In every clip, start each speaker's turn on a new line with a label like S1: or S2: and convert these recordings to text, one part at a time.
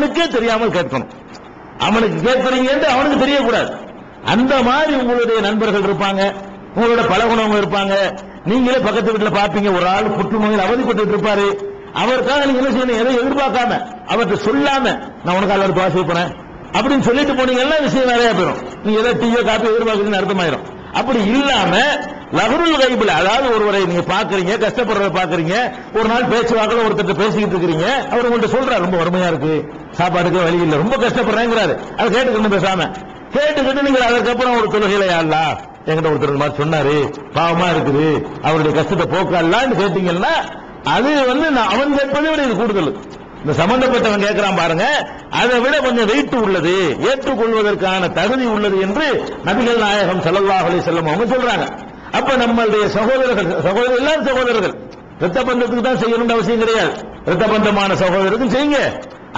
S1: அவனுக்கே தெரியாமல் கேட்கணும். அவனுக்கு கேட்கறீங்கன்னு அவனுக்கு தெரியக்கூடாது. அந்த மாதிரி உங்களுடைய நண்பர்கள் இருப்பாங்க உங்களோட பழகுனவங்க இருப்பாங்க நீங்களே பக்கத்து வீட்டுல பாப்பீங்க ஒரு ஆள் புற்றுநோயில் அவதிப்பட்டு இருப்பாரு. அவருக்காக நீங்க என்ன செய்யணும்? எதை எதிர்பார்க்காம அவர்கிட்ட சொல்லாம நான் உனக்கு அல்லது துவா அப்படின்னு சொல்லிட்டு போனீங்கன்னா விஷயம் நிறைய போயிடும் நீங்க எதை டீயோ காப்பி எதிர்பார்க்குறீங்கன்னு அர்த்தமாயிரும். அப்படி இல்லாம லஹருல் கைபில் அதாவது ஒருவரை நீங்க பாக்குறீங்க கஷ்டப்படுறத பாக்குறீங்க ஒரு நாள் பேச்சுவாக்கில் ஒருத்தர் பேசிக்கிட்டு இருக்கிறீங்க அவர் உங்கள்கிட்ட சொல்றாரு ரொம்ப வறுமையா இருக்கு சாப்பாடுக்கு வழி இல்லை ரொம்ப கஷ்டப்படுறேங்கிறாரு. அதை கேட்டுக்கணும் பேசாம. கேட்டுக்கிட்டு நீங்க அதுக்கப்புறம் ஒரு தொழுகையில யாருலா என்கிட்ட ஒருத்தர் மாதிரி சொன்னாரு பாவமா இருக்குது அவருடைய கஷ்டத்தை போக்கலான்னு கேட்டீங்கன்னா அது வந்து நான் அவன் கேட்பதை விட இது கூடுதல். இந்த சம்பந்தப்பட்டவன் கேட்கிறான் பாருங்க. அதை விட கொஞ்சம் வெயிட் உள்ளது. ஏற்றுக்கொள்வதற்கான தகுதி உள்ளது என்று நபிகள் நாயகம் ஸல்லல்லாஹு அலைஹி அவங்க சொல்றாங்க. அப்ப நம்மளுடைய சகோதரர்கள் சகோதரர் எல்லாரும் சகோதரர்கள். ரத்த பந்தத்துக்கு தான் செய்யணும்னு அவசியம் கிடையாது. ரத்த பந்தமான சகோதரருக்கும் செய்யுங்க.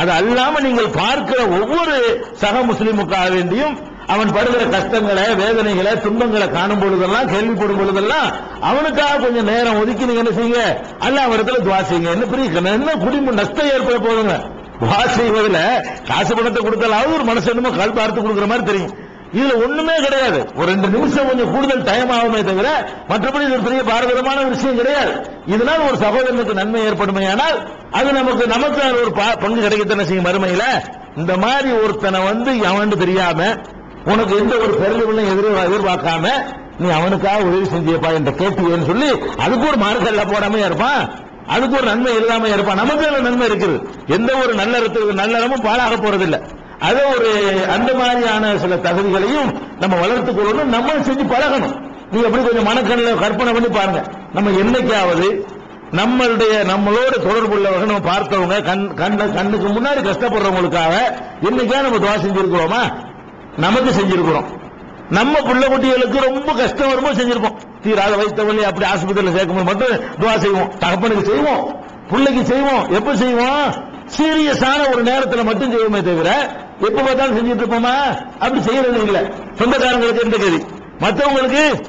S1: அது அல்லாம நீங்கள் பார்க்கிற ஒவ்வொரு சக முஸ்லிமுக்காக வேண்டியும் அவன் படுகிற கஷ்டங்களை வேதனைகளை துன்பங்களை காணும் பொழுதெல்லாம் கேள்விப்படும் பொழுதெல்லாம் அவனுக்காக கொஞ்சம் நேரம் ஒதுக்கி நீங்க என்ன செய்யுங்க? அல்ல அவரிடத்துல துவா செய்யுங்க. என்ன பெரிய என்ன குடும்ப நஷ்டம் ஏற்பட போதுங்க துவா செய்வதில் காசு பணத்தை கொடுத்தாலும் ஒரு மனசு என்னமோ கல் பார்த்து கொடுக்குற மாதிரி தெரியும். இதுல ஒண்ணுமே கிடையாது. ஒரு ரெண்டு நிமிஷம் கொஞ்சம் கூடுதல் டைம் ஆகுமே தவிர மற்றபடி இது ஒரு பெரிய பாரதமான விஷயம் கிடையாது. இதனால் ஒரு சகோதரனுக்கு நன்மை ஏற்படுமே ஆனால் அது நமக்கு நமக்கு ஒரு பங்கு கிடைக்கத்தான செய்யும் மறுமையில. இந்த மாதிரி ஒருத்தனை வந்து அவன் தெரியாம உனக்கு எந்த ஒரு பெருளும் எதிர எதிர்பார்க்காம நீ அவனுக்காக உதவி செஞ்சியப்பா என்ற கேட்டியன்னு சொல்லி அதுக்கு ஒரு மார்க்கல்ல போடாம இருப்பான்? அதுக்கு ஒரு நன்மை இல்லாம இருப்பான்? நமக்கு நன்மை இருக்குது? எந்த ஒரு நல்லறத்துக்கு நல்லறமும் பாழாக போறதில்லை. அது ஒரு அந்த மாதிரியான சில தகுதிகளையும் நம்ம வளர்த்துக் கொள்ளணும் நம்ம செஞ்சு பழகணும். நீ எப்படி கொஞ்சம் மனக்கண்ணில் கற்பனை பண்ணி பாருங்க. நம்ம என்னைக்காவது நம்மளுடைய நம்மளோட தொடர்புள்ளவர்கள் நம்ம பார்த்தவங்க கண் கண்ண கண்ணுக்கு முன்னாடி கஷ்டப்படுறவங்களுக்காக என்னைக்கா நம்ம துவா செஞ்சிருக்கிறோமா? நமக்கு செஞ்சிருக்கிறோம். நம்ம புள்ள குட்டிகளுக்கு ரொம்ப கஷ்டம் வரும்போது செஞ்சிருப்போம். தீராத வைத்த அப்படி ஆஸ்பத்திரியில் சேர்க்கும்போது மட்டும் துவா செய்வோம். தகப்பனுக்கு செய்வோம். பிள்ளைக்கு செய்வோம். எப்ப செய்வோம்? சீரியஸான ஒரு நேரத்தில் மட்டும் செய்வோமே தவிர எப்ப பார்த்தாலும் செஞ்சுட்டு இருப்போமா? அப்படி செய்யறது இல்ல. சொந்தக்காரங்களுக்கு எந்த கதி மற்றவங்களுக்கு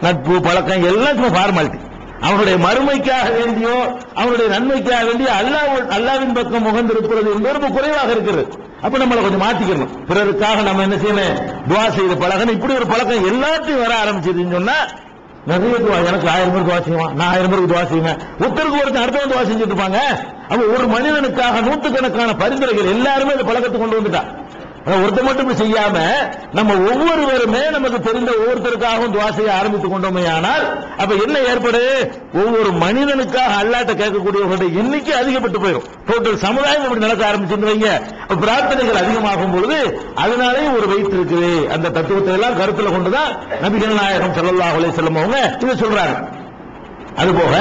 S1: நட்பு பழக்கம் எல்லாம் சும்மா ஃபார்மாலிட்டி அவனுடைய மறுமைக்காக வேண்டியோ அவனுடைய நன்மைக்காக வேண்டிய அல்லாஹ் அல்லாவின் பக்கம் முகந்திருக்கிறது என்பது ரொம்ப குறைவாக இருக்கிறது. அப்ப நம்மளை கொஞ்சம் மாத்திக்கணும். பிறருக்காக நம்ம என்ன செய்யணும்? துவா செய்த பழகணும். இப்படி ஒரு பழக்கம் எல்லாத்தையும் வர ஆரம்பிச்சதுன்னு சொன்னா நிறைய துவா எனக்கு ஆயிரம் பேருக்கு துவா செய்வான். நான் ஆயிரம் பேருக்கு துவா செய்வேன். ஒருத்தருக்கு ஒருத்தர் அடுத்தவன் துவா செஞ்சுட்டு இருப்பாங்க. அப்ப ஒரு மனிதனுக்காக நூற்றுக்கணக்கான பரிந்துரைகள் எல்லாருமே இந்த பழக்கத்தை கொண்டு வந்துட்டா ஒருத்தர் மட்டும் இப்படி செய்யாம நம்ம ஒவ்வொருவருமே நமக்கு தெரிந்த ஒவ்வொருத்தருக்காகவும் துவா செய்ய ஆரம்பித்துக் கொண்டோமே ஆனால் அப்ப என்ன ஏற்படு? ஒவ்வொரு மனிதனுக்காக அல்லாட்ட கேட்கக்கூடியவர்களுடைய எண்ணிக்கை அதிகப்பட்டு போயிடும். டோட்டல் சமுதாயம் அப்படி நடக்க ஆரம்பிச்சுன்னு பிரார்த்தனைகள் அதிகமாகும் பொழுது அதனாலேயும் ஒரு வயிற்று இருக்குது. அந்த தத்துவத்தை எல்லாம் கருத்துல கொண்டுதான் நபிகள் நாயகம் செல்லல்லா அலைஹி செல்லும் அவங்க இதை சொல்றாங்க. அதுபோக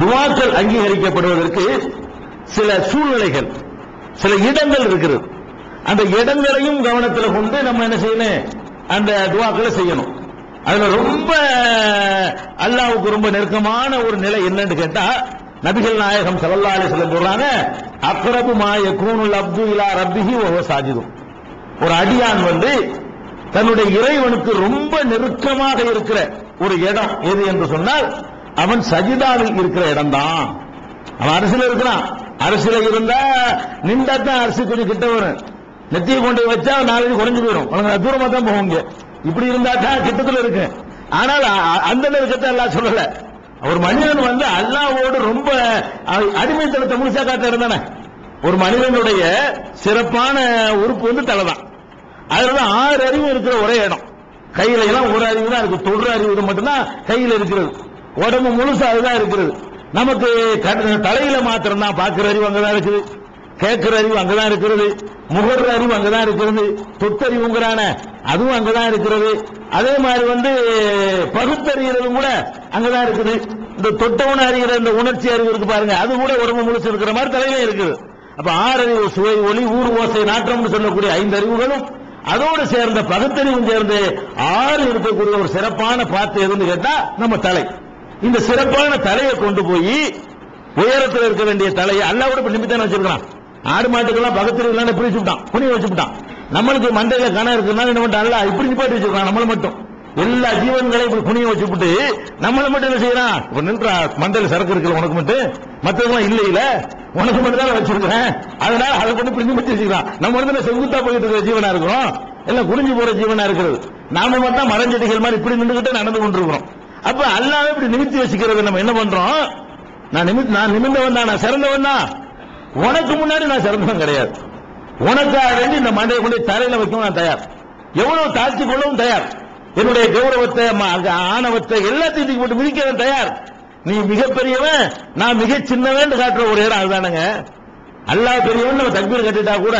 S1: துவாக்கள் அங்கீகரிக்கப்படுவதற்கு சில சூழ்நிலைகள் சில இடங்கள் இருக்கிறது. அந்த இடங்களையும் கவனத்தில் கொண்டு நம்ம என்ன செய்யணும்? அந்த துவாக்களை செய்யணும். அதுல ரொம்ப அல்லாவுக்கு ரொம்ப நெருக்கமான ஒரு நிலை என்னன்னு கேட்டா நபிகள் நாயகம் ஸல்லல்லாஹு அலைஹி வஸல்லம் சொல்றாங்க அக்ரபு மாய கூணுல் அப்து இலா ரப்பிஹி ஓ சாஜிதும் ஒரு அடியான் வந்து தன்னுடைய இறைவனுக்கு ரொம்ப நெருக்கமாக இருக்கிற ஒரு இடம் எது என்று சொன்னால் அவன் சஜிதாவில் இருக்கிற இடம்தான். அவன் அரசியல் இருக்கிறான். அரசியல் இருந்தா நின்றா தான் அரசு கொஞ்சம் கிட்ட வரும். நெத்தியை கொண்டு வச்சா நாளைக்கு குறைஞ்சு போயிடும். உனக்கு தூரமா தான் போவாங்க இப்படி இருந்தா தான் கிட்டத்துல இருக்கு. ஆனால் அந்த நெருக்கத்தை எல்லாம் சொல்லல. ஒரு மனிதன் வந்து அல்லாவோடு ரொம்ப அடிமைத்தனத்தை முழுசா காட்ட இருந்தானே ஒரு மனிதனுடைய சிறப்பான உறுப்பு வந்து தலை தான். அதுல ஆறு அறிவு இருக்கிற ஒரே இடம். கையில எல்லாம் ஒரு அறிவு தான் இருக்கு. தொடுற அறிவு மட்டும்தான் கையில இருக்கிறது. உடம்பு முழுசா அதுதான் இருக்கிறது. நமக்கு தலையில மாத்திரம் தான் பார்க்கிற அறிவு அங்கதான் இருக்குது. கேட்கிற அறிவு அங்கதான் இருக்கிறது முகர்ற அறிவு அங்கதான் இருக்கிறது தொட்டறிவுங்கிறான அதுவும் அங்கதான் இருக்கிறது. அதே மாதிரி வந்து பகுத்தறிகிறதும் கூட அங்கதான் இருக்குது. இந்த தொட்டவன அறிகிற இந்த உணர்ச்சி அறிவு இருக்கு பாருங்க அது கூட உடம்பு முழுசு இருக்கிற மாதிரி தலையில இருக்குது. அப்ப ஆறறிவு சுவை ஒளி ஊர் ஓசை நாற்றம்னு சொல்லக்கூடிய ஐந்து அறிவுகளும் அதோடு சேர்ந்த பகுத்தறிவும் சேர்ந்து ஆறு இருக்கக்கூடிய ஒரு சிறப்பான பாத்து எதுன்னு கேட்டா நம்ம தலை. இந்த சிறப்பான தலையை கொண்டு போய் உயரத்தில் இருக்க வேண்டிய தலையை அல்லாவோட நிமித்தம் வச்சிருக்கிறான். ஆடு மாட்டுக்கெல்லாம் பகுத்தறிவு இல்லாம பிரிச்சு விட்டான். புனி வச்சுட்டான் நம்மளுக்கு மண்டையில கணம் இருக்குன்னா என்ன பண்ணிட்டான் இப்படி நிப்பாட்டி வச்சிருக்கான் நம்மள மட்டும். எல்லா ஜீவன்களையும் இப்படி புனிய வச்சுப்புட்டு நம்மள மட்டும் என்ன செய்யறான்? இப்ப நின்றா மண்டையில சரக்கு இருக்குல்ல உனக்கு மட்டும்? மத்தவங்களாம் இல்ல இல்ல? உனக்கு மட்டும் தான் வச்சிருக்கிறேன். அதனால அதை கொண்டு இப்படி நிமித்தி வச்சுக்கலாம் நம்ம வந்து செங்குத்தா போயிட்டு இருக்கிற ஜீவனா இருக்கிறோம்? எல்லாம் குனிஞ்சு போற ஜீவனா இருக்கிறது. நாம மட்டும் மரஞ்செடிகள் மாதிரி இப்படி நின்றுகிட்டு நடந்து கொண்டிருக்கிறோம். அப்ப அல்லாவே இப்படி நிமித்தி வச்சுக்கிறது நம்ம என்ன பண்றோம்? நான் நிமித் நான் நிமிந்தவன் தான் நான் சிறந்தவன் தான். உனக்கு முன்னாடி நான் சிறந்தவன் கிடையாது. உனக்காக வேண்டி இந்த மண்டையை கொண்டு தரையில வைக்கவும் நான் தயார். எவ்வளவு தாழ்த்தி கொள்ளவும் தயார். என்னுடைய கௌரவத்தை ஆணவத்தை எல்லாத்தையும் தூக்கி போட்டு மிதிக்க தயார். நீ மிகப்பெரியவன் நான் மிக சின்னவன் காட்டுற ஒரு இடம் அதுதானுங்க அல்லாஹ் பெரியவன் நம்ம தக்பீர் கட்டிட்டா கூட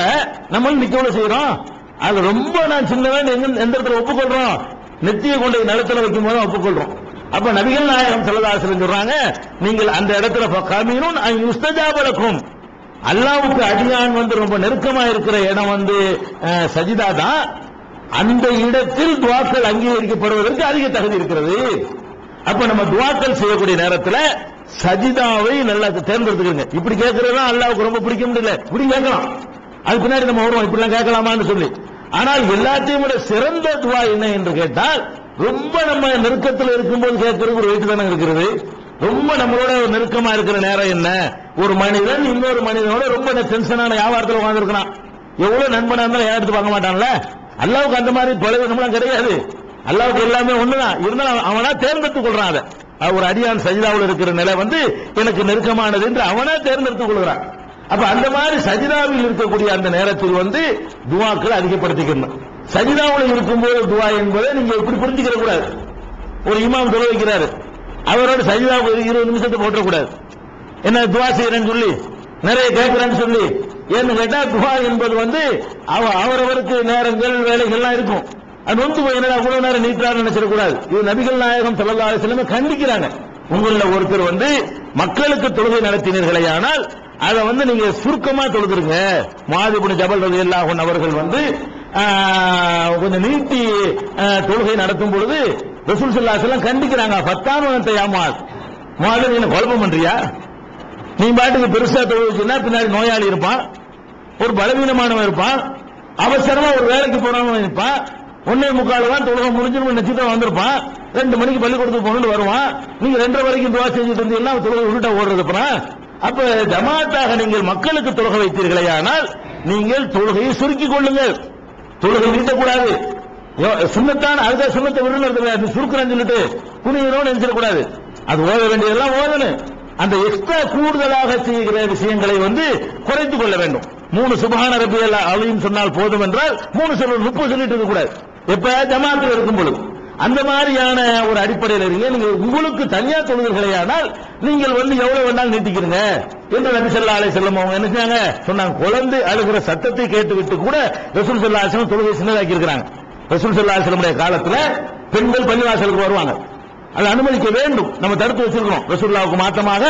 S1: நம்மளும் நிக்கவும் செய்யறோம் அது ரொம்ப நான் சின்னவன் எந்த இடத்துல ஒப்புக்கொள்றோம்? நெத்தியை கொண்டு நிலத்துல வைக்கும் போது ஒப்புக்கொள்றோம். அப்ப நபிகள் நாயகம் செல்லதாசன் சொல்றாங்க நீங்கள் அந்த இடத்துல கமீனும் யுஸ்தஜாபலக்கும் அல்லாவுக்கு அடியான் வந்து ரொம்ப நெருக்கமா இருக்கிற இடம் வந்து சஜிதா தான். அந்த இடத்தில் துவாக்கள் அங்கீகரிக்கப்படுவதற்கு அதிக தகுதி இருக்கிறது. அப்ப நம்ம துவாக்கள் செய்யக்கூடிய நேரத்தில் சஜிதாவை நல்லா தேர்ந்தெடுத்துக்கிறங்க. இப்படி கேட்கறது அல்லாவுக்கு ரொம்ப பிடிக்க முடியல. இப்படி கேட்கலாம். அது பின்னாடி நம்ம வருவோம். இப்படிலாம் கேட்கலாமான்னு சொல்லி. ஆனால் எல்லாத்தையும் விட சிறந்த துவா என்ன என்று கேட்டால் ரொம்ப நம்ம நெருக்கத்தில் இருக்கும்போது கேட்கறது ஒரு வீட்டு தானே இருக்கிறது. ரொம்ப நம்மளோட ஒரு நெருக்கமா இருக்கிற நேரம் என்ன? ஒரு மனிதன் இன்னொரு மனிதனோட ரொம்ப டென்ஷனான வியாபாரத்தில் உட்காந்துருக்கான் எவ்வளவு நண்பனா இருந்தாலும் ஏன் எடுத்து பார்க்க மாட்டான்ல? அல்லாவுக்கு அந்த மாதிரி பழகணும்லாம் கிடையாது. அல்லாவுக்கு எல்லாமே ஒண்ணுதான். இருந்தாலும் அவனா தேர்ந்தெடுத்துக் கொள்றான் அதை. ஒரு அடியான் சஜிதாவில் இருக்கிற நிலை வந்து எனக்கு நெருக்கமானது என்று அவனா தேர்ந்தெடுத்துக் கொள்கிறான். அப்ப அந்த மாதிரி சஜிதாவில் இருக்கக்கூடிய அந்த நேரத்தில் வந்து துவாக்களை அதிகப்படுத்திக்கணும். சஜிதாவில் இருக்கும்போது துவா என்பதை நீங்க இப்படி புரிஞ்சுக்கிற கூடாது. ஒரு இமாம் தொலை வைக்கிறாரு அவரோட சஜிதா ஒரு இருபது நிமிஷத்தை போட்டக்கூடாது என்ன துவா செய்யறேன்னு சொல்லி நிறைய கேட்கிறேன்னு சொல்லி. ஏன்னு கேட்டா துவா என்பது வந்து அவ- அவரவருக்கு நேரங்கள் வேலைகள்லாம் இருக்கும். அது நொந்து போய் என்னடா அவ்வளவு நேரம் நீட்டாரு நினைச்சிடக்கூடாது. இது நபிகள் நாயகம் ஸல்லல்லாஹு அலைஹி கண்டிக்கிறாங்க. உங்களில் ஒருத்தர் வந்து மக்களுக்கு தொழுகை நடத்தினீர்களே ஆனால் அதை வந்து நீங்க சுருக்கமா தொழுதுருங்க. மாதிபுணி ஜபல் ரவி அன்ஹு அவர்கள் வந்து கொஞ்சம் நீட்டி தொழுகை நடத்தும் பொழுது ரசூல் ஸல்லல்லாஹு அலைஹி கண்டிக்கிறாங்க பத்தானவனத்தை ஏமாத். மாதிரி நீ என்ன குழப்பம் பண்றியா? நீ பாட்டுக்கு பெருசா தொழுச்சுன்னா பின்னாடி நோயாளி இருப்பான் ஒரு பலவீனமானவன் இருப்பான் அவசரமா ஒரு வேலைக்கு போனவன் இருப்பான் ஒன்னே முக்கால் தான் தொழுகை முடிஞ்சிடும் நிச்சயமா வந்திருப்பான் ரெண்டு மணிக்கு பள்ளிக்கூடத்துக்கு போகணும்னு வருவான் நீங்க ரெண்டரை வரைக்கும் துவா செஞ்சுட்டு இருந்தீங்கன்னா அவன் உருட்டா உருட்ட ஓடுறது அப்புறம். அப்ப ஜமாத்தாக நீங்கள் மக்களுக்கு தொழுகை வைத்தீர்களே ஆனால் நீங்கள் தொழுகையை சுருக்கிக் கொள்ளுங்கள். தொழுகை நீட்டக்கூடாது. சுண்ணத்தான் அதுக்காக சுண்ணத்தை விரும்புறது சுருக்குறேன்னு சொல்லிட்டு குனியணும்னு நினைச்சிடக்கூடாது. அது ஓத வேண்டியதெல்லாம் ஓதணும். அந்த எக்ஸ்ட்ரா கூடுதலாக செய்கிற விஷயங்களை வந்து குறைத்துக் கொள்ள வேண்டும். மூணு சுபஹான ரபியல் அவையும் சொன்னால் போதும் என்றால் மூணு சொல்ல முப்பது சொல்லிட்டு இருக்க கூடாது. எப்ப? ஜமாத்தில் இருக்கும் பொழுது. அந்த மாதிரியான ஒரு அடிப்படையில் இருங்க. நீங்க உங்களுக்கு தனியா தொழுகைகளே ஆனால் நீங்கள் வந்து எவ்வளவு வேணாலும் நீட்டிக்கிறீங்க என்று நபி சொல்லா அலை வஸல்லம் அவங்க என்ன செஞ்சாங்க சொன்னாங்க குழந்தை அழுகிற சத்தத்தை கேட்டு விட்டு கூட ரசூல் சொல்லா அலைஹி தொழுகை சின்னதாக்கி இருக்கிறாங்க ரசூல் காலத்துல பெண்கள் பள்ளிவாசலுக்கு வருவாங்க. அதை அனுமதிக்க வேண்டும். நம்ம தடுத்து வச்சிருக்கிறோம் ரசூல்லாவுக்கு மாற்றமாக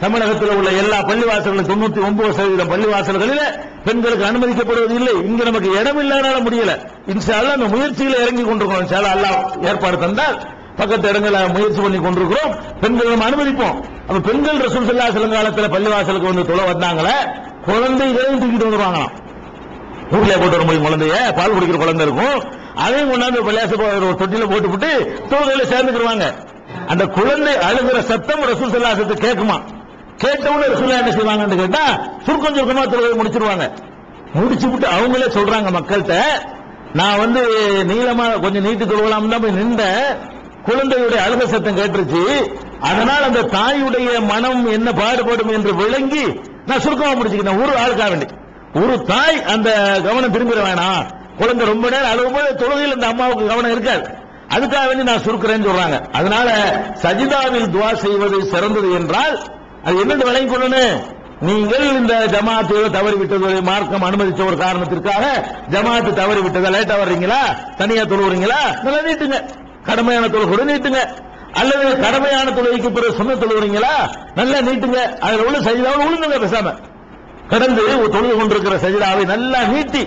S1: தமிழகத்தில் உள்ள எல்லா பள்ளிவாசல்களும் தொண்ணூத்தி ஒன்பது சதவீதம் பள்ளிவாசல்களில் பெண்களுக்கு அனுமதிக்கப்படுவது இல்லை. இங்க நமக்கு இடம் இல்லாதனால முடியல. இன்சால அந்த முயற்சியில் இறங்கி கொண்டிருக்கிறோம். இன்ஷா அல்லாஹ் ஏற்பாடு தந்தால் பக்கத்து இடங்களை முயற்சி பண்ணி கொண்டிருக்கிறோம். பெண்கள் நம்ம அனுமதிப்போம். அப்ப பெண்கள் ரசூல் சல்லா காலத்துல பள்ளிவாசலுக்கு வந்து தொலை வந்தாங்களே குழந்தைகளையும் தூக்கிட்டு வந்துருவாங்களாம் ஊர்ல போட்டு வர முடியும் குழந்தைய. பால் குடிக்கிற குழந்தை இருக்கும். அதையும் கொண்டாந்து விளையாட்டு ஒரு தொட்டில போட்டு விட்டு தொழுகையில சேர்ந்துக்கிடுவாங்க அந்த குழந்தை அழுகிற சத்தம் ரசூல் சல்லாசத்தை கேட்குமா? கேட்டவுடனே ரசூல்லா என்ன செய்வாங்கன்னு கேட்டா சுருக்கம் சுருக்கமா தொழுகை முடிச்சிருவாங்க. முடிச்சு விட்டு அவங்களே சொல்றாங்க மக்கள்கிட்ட நான் வந்து நீளமா கொஞ்சம் நீட்டு தொழுவலாம் தான் போய் நின்றேன். குழந்தையுடைய அழுக சத்தம் கேட்டுருச்சு. அதனால் அந்த தாயுடைய மனம் என்ன பாடுபடும் என்று விளங்கி நான் சுருக்கமா முடிச்சுக்கிட்டேன். ஒரு ஆளுக்காக வேண்டி. ஒரு தாய் அந்த கவனம் திரும்பிட வேணாம். குழந்தை ரொம்ப நேரம் அழுகும்போது தொழுகையில் இந்த அம்மாவுக்கு கவனம் இருக்காது. அதுக்காக வேண்டி நான் சுருக்கிறேன்னு சொல்றாங்க. அதனால சஜிதாவில் துவா செய்வது சிறந்தது என்றால் அது என்னென்னு விளங்கி கொள்ளணும்? நீங்கள் இந்த ஜமாத்தோட தவறி விட்டது மார்க்கம் அனுமதிச்ச ஒரு காரணத்திற்காக ஜமாத்து தவறி விட்டதா லேட்டா வர்றீங்களா? தனியா தொழுவுறீங்களா? நல்லா நீட்டுங்க. கடமையான கூட நீட்டுங்க. அல்லது கடமையான தொழுகைக்கு பிறகு சொன்ன தொழுவுறீங்களா? நல்லா நீட்டுங்க. அதுல உள்ள சஜிதாவில் உளுந்துங்க பேசாம. கடந்து தொழுது கொண்டிருக்கிற சஜிதாவை நல்லா நீட்டி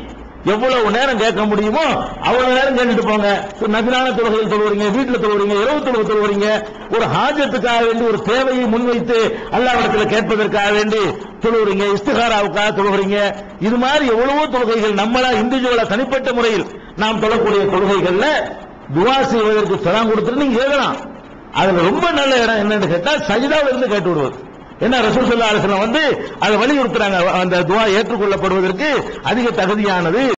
S1: எவ்வளவு நேரம் கேட்க முடியுமோ அவ்வளவு நேரம் கேட்டுட்டு போங்க. நபிலான தொழுகையில் தொழுவீங்க வீட்டில் தொழுவீங்க இரவு தொழுவு தொழுவீங்க. ஒரு ஹாஜத்துக்காக வேண்டி ஒரு தேவையை முன்வைத்து அல்லாவிடத்தில் கேட்பதற்காக வேண்டி தொழுவுறீங்க இஸ்திகாராவுக்காக தொழுகிறீங்க இது மாதிரி எவ்வளவோ தொழுகைகள் நம்மளா இண்டிவிஜுவலா தனிப்பட்ட முறையில் நாம் தொழக்கூடிய தொழுகைகள்ல துவா செய்வதற்கு தரம் கொடுத்துட்டு நீங்க கேட்கலாம் அதுல ரொம்ப நல்ல இடம் என்னன்னு கேட்டா சஜிதாவிலிருந்து கேட்டு விடுவது. என்ன ரசூல் ஸல்லல்லாஹு அலைஹி வந்து அதை வலியுறுத்துறாங்க. அந்த துவா ஏற்றுக்கொள்ளப்படுவதற்கு அதிக தகுதியானது.